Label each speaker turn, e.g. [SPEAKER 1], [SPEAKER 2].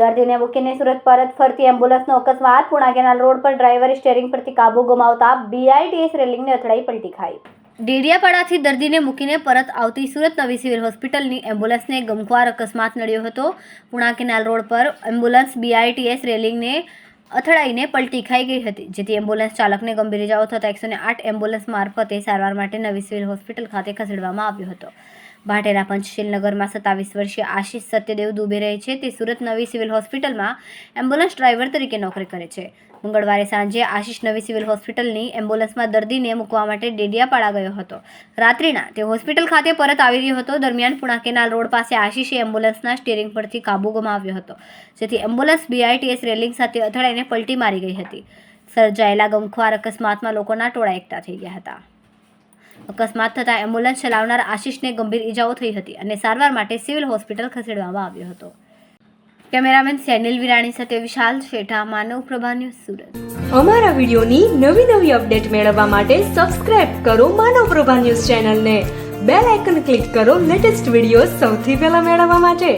[SPEAKER 1] દર્દીને મૂકીને સુરત પરત ફરતી એમ્બ્યુલન્સનો અકસ્માત. પુણા કેનાલ રોડ પર ડ્રાઈવરે સ્ટેરિંગ પરથી કાબુ ગુમાવતા બીઆઈટીએસ રેલિંગને અથડાઈ પલટી ખાઈ. ડેડિયાપાડાથી દર્દીને મૂકીને પરત આવતી સુરત નવી સિવિલ હોસ્પિટલની એમ્બ્યુલન્સને ગમખ્વાર અકસ્માત નડ્યો હતો. પુણા કેનાલ રોડ પર એમ્બ્યુલન્સ બીઆઈટીએસ રેલિંગને અથડાઈને પલટી ખાઈ ગઈ હતી, જેથી એમ્બ્યુલન્સ ચાલકને ગંભીર ઇજાઓ થતાં એકસો આઠ એમ્બ્યુલન્સ મારફતે સારવાર માટે નવી સિવિલ હોસ્પિટલ ખાતે ખસેડવામાં આવ્યો હતો. ભાટેના પંચશીલ નગરમાં સત્તાવીસ વર્ષીય આશીષ સત્યદેવ દુબે રહે છે. તે સુરત નવી સિવિલ હોસ્પિટલમાં એમ્બ્યુલન્સ ડ્રાઈવર તરીકે નોકરી કરે છે. મંગળવારે સાંજે આશીષ નવી સિવિલ હોસ્પિટલની એમ્બ્યુલન્સમાં દર્દીને મૂકવા માટે ડેડિયાપાડા ગયો હતો. રાત્રિના તે હોસ્પિટલ ખાતે પરત આવી રહ્યો હતો. દરમિયાન પુણા કેનાલ રોડ પાસે આશીષે એમ્બ્યુલન્સના સ્ટીરિંગ પરથી કાબુ ગુમાવ્યો હતો, જેથી એમ્બ્યુલન્સ બીઆઈટીએસ રેલિંગ સાથે અથડાઈને પલટી મારી ગઈ હતી. સર્જાયેલા ગમખ્વાર અકસ્માતમાં લોકોના ટોળા એકઠા થઈ ગયા હતા. અકસ્માત થતાં એમ્બ્યુલન્સ ચલાવનાર આશિષને ગંભીર ઈજાઓ થઈ હતી અને સારવાર માટે સિવિલ હોસ્પિટલ ખસેડવામાં આવ્યો હતો. કેમેરામેન સેનિલ વિરાણી સાથે વિશાલ શેઠા, માનવ પ્રભા ન્યૂઝ સુરત.
[SPEAKER 2] અમારા વિડીયોની નવી નવી અપડેટ મેળવવા માટે સબસ્ક્રાઇબ કરો માનવ પ્રભા ન્યૂઝ ચેનલને. બેલ આઇકન ક્લિક કરો લેટેસ્ટ વીડિયો સૌથી પહેલા મેળવવા માટે.